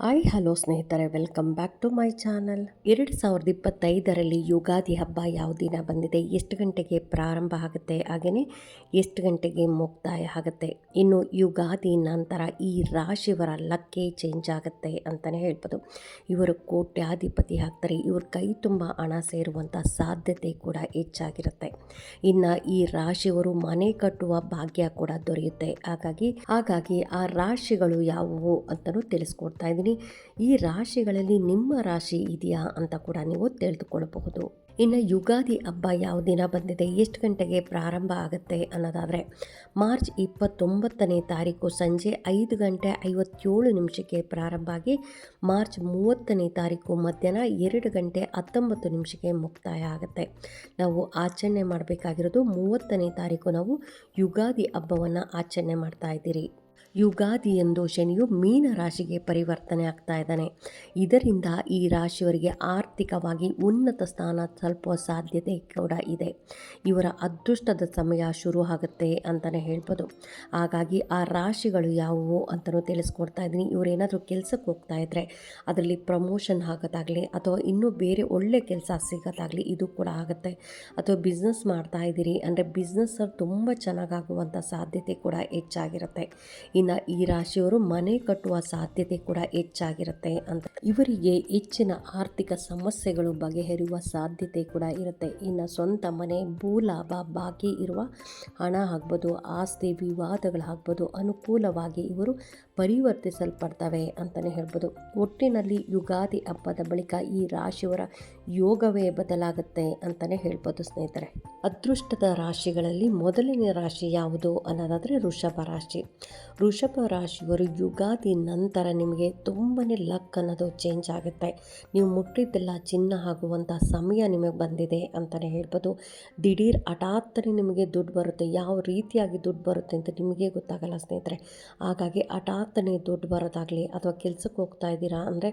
Hi, hello ಸ್ನೇಹಿತರೆ, welcome back to my channel. ಎರಡು ಸಾವಿರದ ಇಪ್ಪತ್ತೈದರಲ್ಲಿ ಯುಗಾದಿ ಹಬ್ಬ ಯಾವ ದಿನ ಬಂದಿದೆ, ಎಷ್ಟು ಗಂಟೆಗೆ ಪ್ರಾರಂಭ ಆಗುತ್ತೆ, ಹಾಗೆಯೇ ಎಷ್ಟು ಗಂಟೆಗೆ ಮುಕ್ತಾಯ ಆಗುತ್ತೆ, ಇನ್ನು ಯುಗಾದಿ ನಂತರ ಈ ರಾಶಿಯವರ ಲಕ್ಕೇ ಚೇಂಜ್ ಆಗುತ್ತೆ ಅಂತಲೇ ಹೇಳ್ಬೋದು. ಇವರು ಕೋಟ್ಯಾಧಿಪತಿ ಆಗ್ತಾರೆ, ಇವ್ರ ಕೈ ತುಂಬ ಹಣ ಸೇರುವಂಥ ಸಾಧ್ಯತೆ ಕೂಡ ಹೆಚ್ಚಾಗಿರುತ್ತೆ. ಇನ್ನು ಈ ರಾಶಿಯವರು ಮನೆ ಕಟ್ಟುವ ಭಾಗ್ಯ ಕೂಡ ದೊರೆಯುತ್ತೆ. ಹಾಗಾಗಿ ಹಾಗಾಗಿ ಆ ರಾಶಿಗಳು ಯಾವುವು ಅಂತಲೂ ತಿಳಿಸ್ಕೊಡ್ತಾ ಇದ್ದೀನಿ ಈ ರಾಶಿಗಳಲ್ಲಿ ನಿಮ್ಮ ರಾಶಿ ಇದೆಯಾ ಅಂತ ಕೂಡ ನೀವು ತಿಳಿದುಕೊಳ್ಳಬಹುದು ಇನ್ನು ಯುಗಾದಿ ಹಬ್ಬ ಯಾವ ದಿನ ಬಂದಿದೆ, ಎಷ್ಟು ಗಂಟೆಗೆ ಪ್ರಾರಂಭ ಆಗುತ್ತೆ ಅನ್ನೋದಾದರೆ, ಮಾರ್ಚ್ ಇಪ್ಪತ್ತೊಂಬತ್ತನೇ ತಾರೀಕು ಸಂಜೆ ಐದು ಗಂಟೆ ಐವತ್ತೇಳು ನಿಮಿಷಕ್ಕೆ ಪ್ರಾರಂಭ ಆಗಿ, ಮಾರ್ಚ್ ಮೂವತ್ತನೇ ತಾರೀಕು ಮಧ್ಯಾಹ್ನ ಎರಡು ಗಂಟೆ ಹತ್ತೊಂಬತ್ತು ನಿಮಿಷಕ್ಕೆ ಮುಕ್ತಾಯ ಆಗುತ್ತೆ. ನಾವು ಆಚರಣೆ ಮಾಡಬೇಕಾಗಿರೋದು ಮೂವತ್ತನೇ ತಾರೀಕು ನಾವು ಯುಗಾದಿ ಹಬ್ಬವನ್ನು ಆಚರಣೆ ಮಾಡ್ತಾ ಇದ್ದೀರಿ. ಯುಗಾದಿ ಎಂದು ಶನಿಯು ಮೀನ ರಾಶಿಗೆ ಪರಿವರ್ತನೆ ಆಗ್ತಾ ಇದ್ದಾನೆ. ಇದರಿಂದ ಈ ರಾಶಿಯವರಿಗೆ ಆರ್ಥಿಕವಾಗಿ ಉನ್ನತ ಸ್ಥಾನ ತಲುಪುವ ಸಾಧ್ಯತೆ ಕೂಡ ಇದೆ. ಇವರ ಅದೃಷ್ಟದ ಸಮಯ ಶುರು ಆಗುತ್ತೆ ಅಂತಲೇ ಹೇಳ್ಬೋದು. ಹಾಗಾಗಿ ಆ ರಾಶಿಗಳು ಯಾವುವು ಅಂತಲೂ ತಿಳಿಸ್ಕೊಡ್ತಾ ಇದ್ದೀನಿ. ಇವರೇನಾದರೂ ಕೆಲಸಕ್ಕೆ ಹೋಗ್ತಾ ಇದ್ದರೆ ಅದರಲ್ಲಿ ಪ್ರಮೋಷನ್ ಆಗೋದಾಗಲಿ ಅಥವಾ ಇನ್ನೂ ಬೇರೆ ಒಳ್ಳೆ ಕೆಲಸ ಸಿಗೋದಾಗಲಿ ಇದು ಕೂಡ ಆಗುತ್ತೆ. ಅಥವಾ ಬಿಸ್ನೆಸ್ ಮಾಡ್ತಾ ಇದ್ದೀರಿ ಅಂದರೆ ಬಿಸ್ನೆಸ್ ತುಂಬ ಚೆನ್ನಾಗಾಗುವಂಥ ಸಾಧ್ಯತೆ ಕೂಡ ಹೆಚ್ಚಾಗಿರುತ್ತೆ. ಇನ್ನು ಈ ರಾಶಿಯವರು ಮನೆ ಕಟ್ಟುವ ಸಾಧ್ಯತೆ ಕೂಡ ಹೆಚ್ಚಾಗಿರುತ್ತೆ ಅಂತ. ಇವರಿಗೆ ಹೆಚ್ಚಿನ ಆರ್ಥಿಕ ಸಮಸ್ಯೆಗಳು ಬಗೆಹರಿಯುವ ಸಾಧ್ಯತೆ ಕೂಡ ಇರುತ್ತೆ. ಇನ್ನು ಸ್ವಂತ ಮನೆ, ಭೂ ಲಾಭ, ಬಾಕಿ ಇರುವ ಹಣ ಆಗ್ಬೋದು, ಆಸ್ತಿ ವಿವಾದಗಳಾಗ್ಬೋದು ಅನುಕೂಲವಾಗಿ ಇವರು ಪರಿವರ್ತಿಸಲ್ಪಡ್ತವೆ ಅಂತಲೇ ಹೇಳ್ಬೋದು. ಒಟ್ಟಿನಲ್ಲಿ ಯುಗಾದಿ ಹಬ್ಬದ ಬಳಿಕ ಈ ರಾಶಿಯವರ ಯೋಗವೇ ಬದಲಾಗುತ್ತೆ ಅಂತಲೇ ಹೇಳ್ಬೋದು ಸ್ನೇಹಿತರೆ. ಅದೃಷ್ಟದ ರಾಶಿಗಳಲ್ಲಿ ಮೊದಲನೇ ರಾಶಿ ಯಾವುದು ಅನ್ನೋದಾದರೆ ವೃಷಭ ರಾಶಿ. ವೃಷಭ ರಾಶಿಯವರು ಯುಗಾದಿ ನಂತರ ನಿಮಗೆ ತುಂಬಾ ಲಕ್ ಅನ್ನೋದು ಚೇಂಜ್ ಆಗುತ್ತೆ. ನೀವು ಮುಟ್ಟಿದ್ದೆಲ್ಲ ಚಿನ್ನ ಆಗುವಂಥ ಸಮಯ ನಿಮಗೆ ಬಂದಿದೆ ಅಂತಲೇ ಹೇಳ್ಬೋದು. ದಿಢೀರ್ ಹಠಾತ್ತನೆ ನಿಮಗೆ ದುಡ್ಡು ಬರುತ್ತೆ. ಯಾವ ರೀತಿಯಾಗಿ ದುಡ್ಡು ಬರುತ್ತೆ ಅಂತ ನಿಮಗೆ ಗೊತ್ತಾಗಲ್ಲ ಸ್ನೇಹಿತರೆ. ಹಾಗಾಗಿ ಹಠಾತ್ತನೆ ದುಡ್ಡು ಬರೋದಾಗಲಿ ಅಥವಾ ಕೆಲಸಕ್ಕೆ ಹೋಗ್ತಾ ಇದ್ದೀರಾ ಅಂದರೆ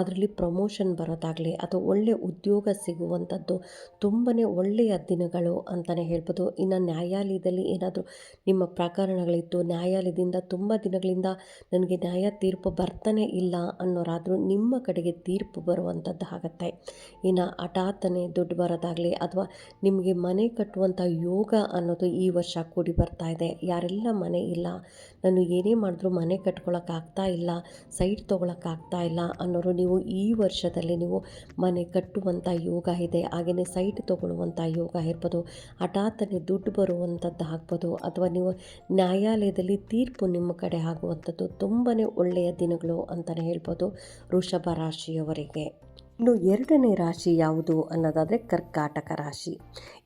ಅದರಲ್ಲಿ ಪ್ರಮೋಷನ್ ಬರೋದಾಗಲಿ ಅಥವಾ ಒಳ್ಳೆಯ ಉದ್ಯೋಗ ಸಿಗುವಂಥದ್ದು ತುಂಬಾ ಒಳ್ಳೆಯ ದಿನಗಳು ಅಂತಲೇ ಹೇಳ್ಬೋದು. ಇನ್ನು ನ್ಯಾಯಾಲಯದಲ್ಲಿ ಏನಾದರೂ ನಿಮ್ಮ ಪ್ರಕರಣಗಳಿತ್ತು, ನ್ಯಾಯಾಲಯದಿಂದ ತುಂಬ ದಿನಗಳಿಂದ ನನಗೆ ನ್ಯಾಯ ತೀರ್ಪು ಬರ್ತಾನೆ ಇಲ್ಲ ಅನ್ನೋರಾದರೂ ನಿಮ್ಮ ಕಡೆಗೆ ತೀರ್ಪು ಬರುವಂಥದ್ದು ಆಗುತ್ತೆ. ಇನ್ನು ಹಠಾತ್ತನೆ ದುಡ್ಡು ಬರೋದಾಗಲಿ ಅಥವಾ ನಿಮಗೆ ಮನೆ ಕಟ್ಟುವಂಥ ಯೋಗ ಅನ್ನೋದು ಈ ವರ್ಷ ಕೂಡಿ ಬರ್ತಾ ಇದೆ. ಯಾರೆಲ್ಲ ಮನೆ ಇಲ್ಲ, ನಾನು ಏನೇ ಮಾಡಿದ್ರೂ ಮನೆ ಕಟ್ಕೊಳಕ್ಕಾಗ್ತಾ ಇಲ್ಲ, ಸೈಟ್ ತೊಗೊಳಕ್ಕಾಗ್ತಾ ಇಲ್ಲ ಅನ್ನೋರು ನೀವು ಈ ವರ್ಷದಲ್ಲಿ ನೀವು ಮನೆ ಕಟ್ಟುವಂಥ ಯೋಗ ಇದೆ, ಹಾಗೆಯೇ ಸೈಟ್ ತೊಗೊಳ್ಳುವಂಥ ಯೋಗ ಇರ್ಬೋದು, ಹಠಾತ್ತನೆ ದುಡ್ಡು ಬರುವಂಥದ್ದು ಆಗ್ಬೋದು, ಅಥವಾ ನೀವು ನ್ಯಾಯಾಲಯದಲ್ಲಿ ತೀರ್ಪು ನಿಮ್ಮ ಕಡೆ ಆಗುವಂಥದ್ದು ತುಂಬಾ ಒಳ್ಳೆಯ ದಿನಗಳು ಅಂತಲೇ ಹೇಳ್ಬೋದು. ವೃಷಭ ರಾಶಿಯವರಿಗೆ. ಇನ್ನು ಎರಡನೇ ರಾಶಿ ಯಾವುದು ಅನ್ನೋದಾದರೆ ಕರ್ಕಾಟಕ ರಾಶಿ.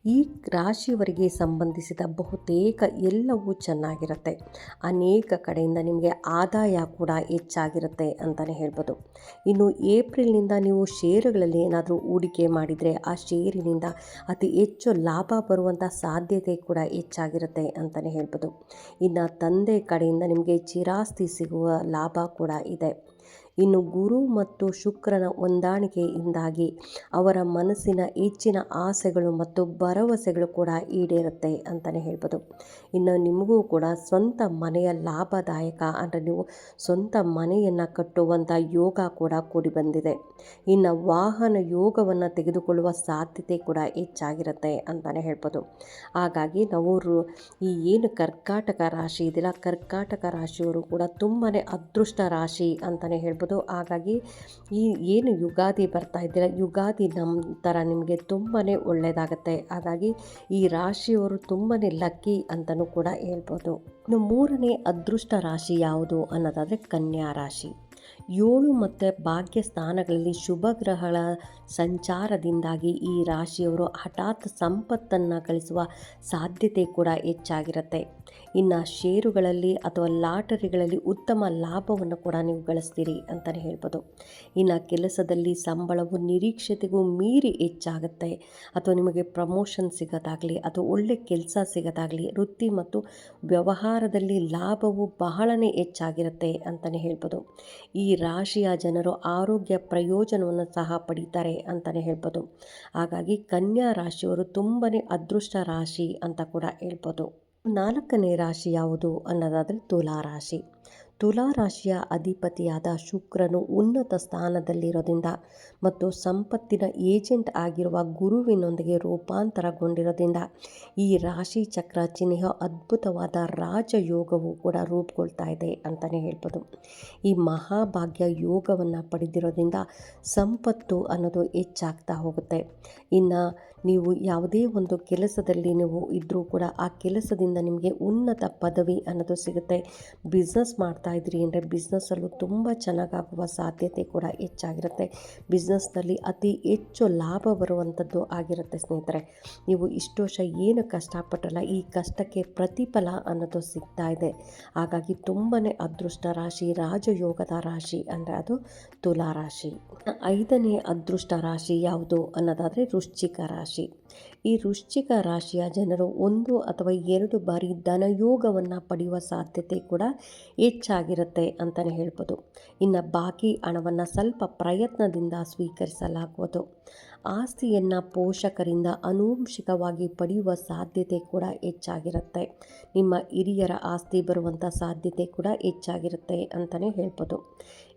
ಈ ರಾಶಿಯವರಿಗೆ ಸಂಬಂಧಿಸಿದ ಬಹುತೇಕ ಎಲ್ಲವೂ ಚೆನ್ನಾಗಿರುತ್ತೆ. ಅನೇಕ ಕಡೆಯಿಂದ ನಿಮಗೆ ಆದಾಯ ಕೂಡ ಹೆಚ್ಚಾಗಿರುತ್ತೆ ಅಂತಲೇ ಹೇಳ್ಬೋದು. ಇನ್ನು ಏಪ್ರಿಲ್ನಿಂದ ನೀವು ಷೇರುಗಳಲ್ಲಿ ಏನಾದರೂ ಹೂಡಿಕೆ ಮಾಡಿದರೆ ಆ ಷೇರಿನಿಂದ ಅತಿ ಹೆಚ್ಚು ಲಾಭ ಬರುವಂಥ ಸಾಧ್ಯತೆ ಕೂಡ ಹೆಚ್ಚಾಗಿರುತ್ತೆ ಅಂತಲೇ ಹೇಳ್ಬೋದು. ಇನ್ನು ತಂದೆ ಕಡೆಯಿಂದ ನಿಮಗೆ ಚಿರಾಸ್ತಿ ಸಿಗುವ ಲಾಭ ಕೂಡ ಇದೆ. ಇನ್ನು ಗುರು ಮತ್ತು ಶುಕ್ರನ ಹೊಂದಾಣಿಕೆಯಿಂದಾಗಿ ಅವರ ಮನಸ್ಸಿನ ಹೆಚ್ಚಿನ ಆಸೆಗಳು ಮತ್ತು ಭರವಸೆಗಳು ಕೂಡ ಈಡೇರುತ್ತೆ ಅಂತಲೇ ಹೇಳ್ಬೋದು. ಇನ್ನು ನಿಮಗೂ ಕೂಡ ಸ್ವಂತ ಮನೆಯ ಲಾಭದಾಯಕ ಅಂದರೆ ನೀವು ಸ್ವಂತ ಮನೆಯನ್ನು ಕಟ್ಟುವಂಥ ಯೋಗ ಕೂಡ ಕೂಡಿ ಬಂದಿದೆ. ಇನ್ನು ವಾಹನ ಯೋಗವನ್ನು ತೆಗೆದುಕೊಳ್ಳುವ ಸಾಧ್ಯತೆ ಕೂಡ ಹೆಚ್ಚಾಗಿರುತ್ತೆ ಅಂತಲೇ ಹೇಳ್ಬೋದು. ಹಾಗಾಗಿ ನಾವು ಈ ಏನು ಕರ್ಕಾಟಕ ರಾಶಿ ಇದೆಯಲ್ಲ, ಕರ್ಕಾಟಕ ರಾಶಿಯವರು ಕೂಡ ತುಂಬಾ ಅದೃಷ್ಟ ರಾಶಿ ಅಂತಲೇ ಹೇಳ್ಬೋದು. ಹಾಗಾಗಿ ಈ ಏನು ಯುಗಾದಿ ಬರ್ತಾ ಇದ್ದೀರ, ಯುಗಾದಿ ನಂತರ ನಿಮಗೆ ತುಂಬಾ ಒಳ್ಳೆಯದಾಗತ್ತೆ ಹಾಗಾಗಿ ಈ ರಾಶಿಯವರು ತುಂಬಾ ಲಕ್ಕಿ ಅಂತಲೂ ಕೂಡ ಹೇಳ್ಬೋದು. ಇನ್ನು ಮೂರನೇ ಅದೃಷ್ಟ ರಾಶಿ ಯಾವುದು ಅನ್ನೋದಾದರೆ ಕನ್ಯಾ ರಾಶಿ. ಏಳು ಮತ್ತು ಭಾಗ್ಯ ಸ್ಥಾನಗಳಲ್ಲಿ ಶುಭ ಗ್ರಹಗಳ ಸಂಚಾರದಿಂದಾಗಿ ಈ ರಾಶಿಯವರು ಹಠಾತ್ ಸಂಪತ್ತನ್ನು ಗಳಿಸುವ ಸಾಧ್ಯತೆ ಕೂಡ ಹೆಚ್ಚಾಗಿರುತ್ತೆ. ಇನ್ನು ಷೇರುಗಳಲ್ಲಿ ಅಥವಾ ಲಾಟರಿಗಳಲ್ಲಿ ಉತ್ತಮ ಲಾಭವನ್ನು ಕೂಡ ನೀವು ಗಳಿಸ್ತೀರಿ ಅಂತಲೇ ಹೇಳ್ಬೋದು. ಇನ್ನು ಕೆಲಸದಲ್ಲಿ ಸಂಬಳವು ನಿರೀಕ್ಷತೆಗೂ ಮೀರಿ ಹೆಚ್ಚಾಗುತ್ತೆ. ಅಥವಾ ನಿಮಗೆ ಪ್ರಮೋಷನ್ ಸಿಗೋದಾಗಲಿ, ಅಥವಾ ಒಳ್ಳೆ ಕೆಲಸ ಸಿಗೋದಾಗಲಿ, ವೃತ್ತಿ ಮತ್ತು ವ್ಯವಹಾರದಲ್ಲಿ ಲಾಭವು ಬಹಳನೇ ಹೆಚ್ಚಾಗಿರುತ್ತೆ ಅಂತಲೇ ಹೇಳ್ಬೋದು. ಈ ರಾಶಿಯ ಜನರು ಆರೋಗ್ಯ ಪ್ರಯೋಜನವನ್ನು ಸಹ ಪಡೀತಾರೆ ಅಂತಲೇ ಹೇಳ್ಬೋದು. ಹಾಗಾಗಿ ಕನ್ಯಾ ರಾಶಿಯವರು ತುಂಬಾ ಅದೃಷ್ಟ ರಾಶಿ ಅಂತ ಕೂಡ ಹೇಳ್ಬೋದು. ನಾಲ್ಕನೇ ರಾಶಿ ಯಾವುದು ಅನ್ನೋದಾದರೆ ತುಲಾ ರಾಶಿ. ತುಲಾ ರಾಶಿಯ ಅಧಿಪತಿಯಾದ ಶುಕ್ರನು ಉನ್ನತ ಸ್ಥಾನದಲ್ಲಿರೋದ್ರಿಂದ ಮತ್ತು ಸಂಪತ್ತಿನ ಏಜೆಂಟ್ ಆಗಿರುವ ಗುರುವಿನೊಂದಿಗೆ ರೂಪಾಂತರಗೊಂಡಿರೋದ್ರಿಂದ ಈ ರಾಶಿ ಚಕ್ರ ಚಿಹ್ನೆಯ ಅದ್ಭುತವಾದ ರಾಜಯೋಗವು ಕೂಡ ರೂಪುಗೊಳ್ತಾ ಇದೆ ಅಂತಲೇ ಹೇಳ್ಬೋದು. ಈ ಮಹಾಭಾಗ್ಯ ಯೋಗವನ್ನು ಪಡೆದಿರೋದ್ರಿಂದ ಸಂಪತ್ತು ಅನ್ನೋದು ಹೆಚ್ಚಾಗ್ತಾ ಹೋಗುತ್ತೆ. ಇನ್ನು ನೀವು ಯಾವುದೇ ಒಂದು ಕೆಲಸದಲ್ಲಿ ನೀವು ಇದ್ದರೂ ಕೂಡ ಆ ಕೆಲಸದಿಂದ ನಿಮಗೆ ಉನ್ನತ ಪದವಿ ಅನ್ನೋದು ಸಿಗುತ್ತೆ. ಬಿಸ್ನೆಸ್ ಮಾಡ್ತಾ ಇದ್ರಿ ಅಂದರೆ ಬಿಸ್ನೆಸ್ಸಲ್ಲೂ ತುಂಬ ಚೆನ್ನಾಗಾಗುವ ಸಾಧ್ಯತೆ ಕೂಡ ಹೆಚ್ಚಾಗಿರುತ್ತೆ. ಬಿಸ್ನೆಸ್ನಲ್ಲಿ ಅತಿ ಹೆಚ್ಚು ಲಾಭ ಬರುವಂಥದ್ದು ಆಗಿರುತ್ತೆ ಸ್ನೇಹಿತರೆ. ನೀವು ಇಷ್ಟು ವರ್ಷ ಏನು ಕಷ್ಟಪಟ್ಟಲ್ಲ ಈ ಕಷ್ಟಕ್ಕೆ ಪ್ರತಿಫಲ ಅನ್ನೋದು ಸಿಗ್ತಾ ಇದೆ. ಹಾಗಾಗಿ ತುಂಬಾ ಅದೃಷ್ಟ ರಾಶಿ, ರಾಜಯೋಗದ ರಾಶಿ ಅಂದರೆ ಅದು ತುಲಾ ರಾಶಿ. ಐದನೇ ಅದೃಷ್ಟ ರಾಶಿ ಯಾವುದು ಅನ್ನೋದಾದರೆ ವೃಶ್ಚಿಕ ರಾಶಿ. રાશિ ಈ ವೃಶ್ಚಿಕ ರಾಶಿಯ ಜನರು ಒಂದು ಅಥವಾ ಎರಡು ಬಾರಿ ಧನಯೋಗವನ್ನು ಪಡೆಯುವ ಸಾಧ್ಯತೆ ಕೂಡ ಹೆಚ್ಚಾಗಿರುತ್ತೆ ಅಂತಲೇ ಹೇಳ್ಬೋದು. ಇನ್ನು ಬಾಕಿ ಹಣವನ್ನು ಸ್ವಲ್ಪ ಪ್ರಯತ್ನದಿಂದ ಸ್ವೀಕರಿಸಲಾಗುವುದು. ಆಸ್ತಿಯನ್ನು ಪೋಷಕರಿಂದ ಅನುವಂಶಿಕವಾಗಿ ಪಡೆಯುವ ಸಾಧ್ಯತೆ ಕೂಡ ಹೆಚ್ಚಾಗಿರುತ್ತೆ. ನಿಮ್ಮ ಹಿರಿಯರ ಆಸ್ತಿ ಬರುವಂಥ ಸಾಧ್ಯತೆ ಕೂಡ ಹೆಚ್ಚಾಗಿರುತ್ತೆ ಅಂತಲೇ ಹೇಳ್ಬೋದು.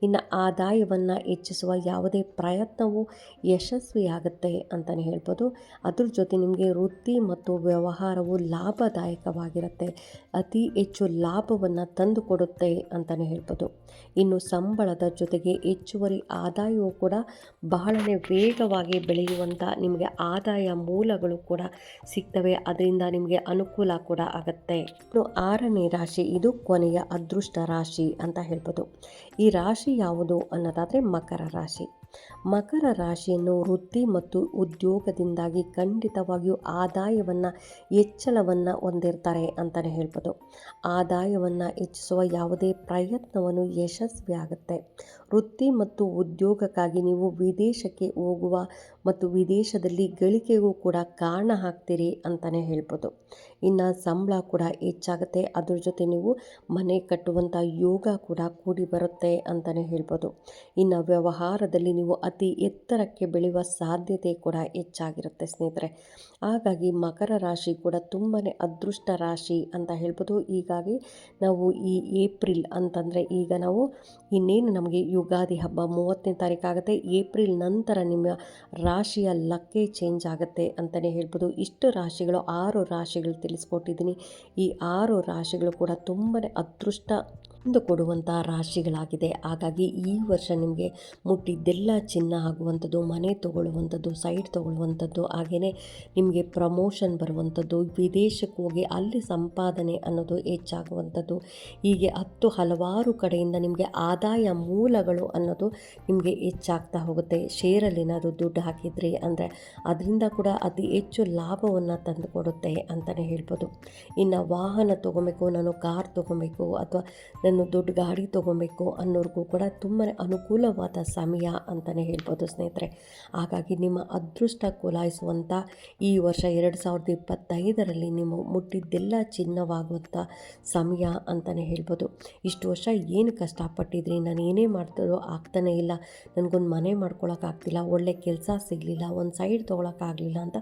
ಇನ್ನು ಆದಾಯವನ್ನು ಹೆಚ್ಚಿಸುವ ಯಾವುದೇ ಪ್ರಯತ್ನವು ಯಶಸ್ವಿಯಾಗುತ್ತೆ ಅಂತಲೇ ಹೇಳ್ಬೋದು. ಅದ್ರ ಜೊತೆ ನಿಮಗೆ ವೃತ್ತಿ ಮತ್ತು ವ್ಯವಹಾರವು ಲಾಭದಾಯಕವಾಗಿರುತ್ತೆ. ಅತಿ ಹೆಚ್ಚು ಲಾಭವನ್ನು ತಂದುಕೊಡುತ್ತೆ ಅಂತಲೇ ಹೇಳ್ಬೋದು. ಇನ್ನು ಸಂಬಳದ ಜೊತೆಗೆ ಹೆಚ್ಚುವರಿ ಆದಾಯವು ಕೂಡ ಬಹಳನೇ ವೇಗವಾಗಿ ಬೆಳೆಯುವಂಥ ನಿಮಗೆ ಆದಾಯ ಮೂಲಗಳು ಕೂಡ ಸಿಗ್ತವೆ. ಅದರಿಂದ ನಿಮಗೆ ಅನುಕೂಲ ಕೂಡ ಆಗುತ್ತೆ. ಇನ್ನು ಆರನೇ ರಾಶಿ, ಇದು ಕೊನೆಯ ಅದೃಷ್ಟ ರಾಶಿ ಅಂತ ಹೇಳ್ಬೋದು. ಈ ರಾಶಿ ಯಾವುದು ಅನ್ನೋದಾದರೆ ಮಕರ ರಾಶಿ. ಮಕರ ರಾಶಿಯನ್ನು ವೃತ್ತಿ ಮತ್ತು ಉದ್ಯೋಗದಿಂದಾಗಿ ಖಂಡಿತವಾಗಿಯೂ ಆದಾಯವನ್ನು, ಹೆಚ್ಚಳವನ್ನು ಹೊಂದಿರ್ತಾರೆ ಅಂತಲೇ ಹೇಳ್ಬೋದು. ಆದಾಯವನ್ನು ಹೆಚ್ಚಿಸುವ ಯಾವುದೇ ಪ್ರಯತ್ನವನ್ನು ಯಶಸ್ವಿಯಾಗುತ್ತೆ. ವೃತ್ತಿ ಮತ್ತು ಉದ್ಯೋಗಕ್ಕಾಗಿ ನೀವು ವಿದೇಶಕ್ಕೆ ಹೋಗುವ ಮತ್ತು ವಿದೇಶದಲ್ಲಿ ಗಳಿಕೆಗೂ ಕೂಡ ಕಾರಣ ಆಗ್ತೀರಿ ಅಂತಲೇ ಹೇಳ್ಬೋದು. ಇನ್ನು ಸಂಬಳ ಕೂಡ ಹೆಚ್ಚಾಗುತ್ತೆ. ಅದ್ರ ಜೊತೆ ನೀವು ಮನೆ ಕಟ್ಟುವಂಥ ಯೋಗ ಕೂಡ ಕೂಡಿ ಬರುತ್ತೆ ಅಂತಲೇ ಹೇಳ್ಬೋದು. ಇನ್ನು ವ್ಯವಹಾರದಲ್ಲಿ ನೀವು ಅತಿ ಎತ್ತರಕ್ಕೆ ಬೆಳೆಯುವ ಸಾಧ್ಯತೆ ಕೂಡ ಹೆಚ್ಚಾಗಿರುತ್ತೆ ಸ್ನೇಹಿತರೆ. ಹಾಗಾಗಿ ಮಕರ ರಾಶಿ ಕೂಡ ತುಂಬಾ ಅದೃಷ್ಟ ರಾಶಿ ಅಂತ ಹೇಳ್ಬೋದು. ಹೀಗಾಗಿ ನಾವು ಈ ಏಪ್ರಿಲ್ ಅಂತಂದರೆ ಈಗ ನಾವು ಇನ್ನೇನು ನಮಗೆ ಯುಗಾದಿ ಹಬ್ಬ ಮೂವತ್ತನೇ ತಾರೀಕು ಆಗುತ್ತೆ. ಏಪ್ರಿಲ್ ನಂತರ ನಿಮ್ಮ ರಾಶಿಯ ಲಕ್ಕೆ ಚೇಂಜ್ ಆಗುತ್ತೆ ಅಂತಲೇ ಹೇಳ್ಬೋದು. ಇಷ್ಟು ರಾಶಿಗಳು, ಆರು ರಾಶಿಗಳು ತಿಳಿಸ್ಕೊಟ್ಟಿದ್ದೀನಿ. ಈ ಆರು ರಾಶಿಗಳು ಕೂಡ ತುಂಬಾ ಅದೃಷ್ಟ ಕೊಡುವಂಥ ರಾಶಿಗಳಾಗಿದೆ. ಹಾಗಾಗಿ ಈ ವರ್ಷ ನಿಮಗೆ ಮುಟ್ಟಿದ್ದೆಲ್ಲ ಚಿನ್ನ ಆಗುವಂಥದ್ದು, ಮನೆ ತೊಗೊಳ್ಳುವಂಥದ್ದು ಸೈಟ್ ತೊಗೊಳ್ಳುವಂಥದ್ದು ಹಾಗೆಯೇ ನಿಮಗೆ ಪ್ರಮೋಷನ್ ಬರುವಂಥದ್ದು, ವಿದೇಶಕ್ಕೆ ಹೋಗಿ ಅಲ್ಲಿ ಸಂಪಾದನೆ ಅನ್ನೋದು ಹೆಚ್ಚಾಗುವಂಥದ್ದು, ಹೀಗೆ ಹತ್ತು ಹಲವಾರು ಕಡೆಯಿಂದ ನಿಮಗೆ ಆದಾಯ ಮೂಲಗಳು ಅನ್ನೋದು ನಿಮಗೆ ಹೆಚ್ಚಾಗ್ತಾ ಹೋಗುತ್ತೆ. ಶೇರಲ್ಲಿ ಏನಾದರೂ ದುಡ್ಡು ಹಾಕಿದ್ರಿ ಅಂದರೆ ಅದರಿಂದ ಕೂಡ ಅತಿ ಹೆಚ್ಚು ಲಾಭವನ್ನು ತಂದುಕೊಡುತ್ತೆ ಅಂತಲೇ ಹೇಳ್ಬೋದು. ಇನ್ನು ವಾಹನ ತೊಗೊಬೇಕು, ನಾನು ಕಾರ್ ತೊಗೊಬೇಕು, ಅಥವಾ ನಾನು ದೊಡ್ಡ ಗಾಡಿ ತೊಗೊಬೇಕು ಅನ್ನೋರಿಗೂ ಕೂಡ ತುಂಬಾ ಅನುಕೂಲವಾದ ಸಮಯ ಅಂತಲೇ ಹೇಳ್ಬೋದು ಸ್ನೇಹಿತರೆ. ಹಾಗಾಗಿ ನಿಮ್ಮ ಅದೃಷ್ಟ ಕೊಲಾಯಿಸುವಂಥ ಈ ವರ್ಷ ಎರಡು ಸಾವಿರದ ಇಪ್ಪತ್ತೈದರಲ್ಲಿ ನೀವು ಮುಟ್ಟಿದ್ದೆಲ್ಲ ಚಿನ್ನವಾಗುವಂಥ ಸಮಯ ಅಂತಲೇ ಹೇಳ್ಬೋದು. ಇಷ್ಟು ವರ್ಷ ಏನು ಕಷ್ಟಪಟ್ಟಿದ್ರಿ? ನಾನು ಏನೇ ಮಾಡ್ತಾರೋ ಆಗ್ತಾನೇ ಇಲ್ಲ. ನನಗೊಂದು ಮನೆ ಮಾಡ್ಕೊಳಕ್ಕಾಗ್ತಿಲ್ಲ. ಒಳ್ಳೆ ಕೆಲಸ ಸಿಗಲಿಲ್ಲ. ಒಂದು ಸೈಡ್ ತೊಗೊಳಕ್ಕಾಗಲಿಲ್ಲ ಅಂತ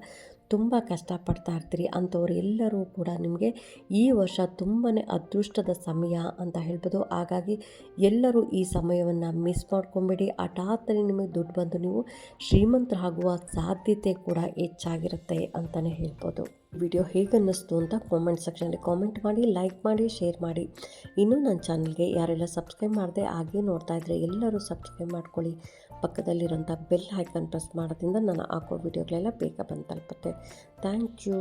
ತುಂಬ ಕಷ್ಟಪಡ್ತಾ ಇರ್ತೀರಿ ಅಂಥವ್ರು ಎಲ್ಲರೂ ಕೂಡ ನಿಮಗೆ ಈ ವರ್ಷ ತುಂಬಾ ಅದೃಷ್ಟದ ಸಮಯ ಅಂತ ಹೇಳ್ಬೋದು. ಹಾಗಾಗಿ ಎಲ್ಲರೂ ಈ ಸಮಯವನ್ನು ಮಿಸ್ ಮಾಡ್ಕೊಬೇಡಿ. ಹಠಾತ್ತನೆ ನಿಮಗೆ ದುಡ್ಡು ಬಂದು ನೀವು ಶ್ರೀಮಂತರಾಗುವ ಸಾಧ್ಯತೆ ಕೂಡ ಹೆಚ್ಚಾಗಿರುತ್ತೆ ಅಂತಲೇ ಹೇಳ್ಬೋದು. ವಿಡಿಯೋ ಹೇಗೆ ಅನ್ನಿಸ್ತು ಅಂತ ಕಾಮೆಂಟ್ ಸೆಕ್ಷನಲ್ಲಿ ಕಾಮೆಂಟ್ ಮಾಡಿ ಲೈಕ್ ಮಾಡಿ ಶೇರ್ ಮಾಡಿ. ಇನ್ನೂ ನನ್ನ ಚಾನಲ್ಗೆ ಯಾರೆಲ್ಲ ಸಬ್ಸ್ಕ್ರೈಬ್ ಮಾಡಿದೆ ಹಾಗೆ ನೋಡ್ತಾ ಇದ್ದರೆ ಎಲ್ಲರೂ ಸಬ್ಸ್ಕ್ರೈಬ್ ಮಾಡ್ಕೊಳ್ಳಿ. ಪಕ್ಕದಲ್ಲಿರೋಂಥ ಬೆಲ್ ಐಕನ್ ಪ್ರೆಸ್ ಮಾಡೋದ್ರಿಂದ ನಾನು ಹಾಕೋ ವೀಡಿಯೋಗಳೆಲ್ಲ ಬೇಗ ಬಂದು ತಲುಪುತ್ತೆ. Thank you.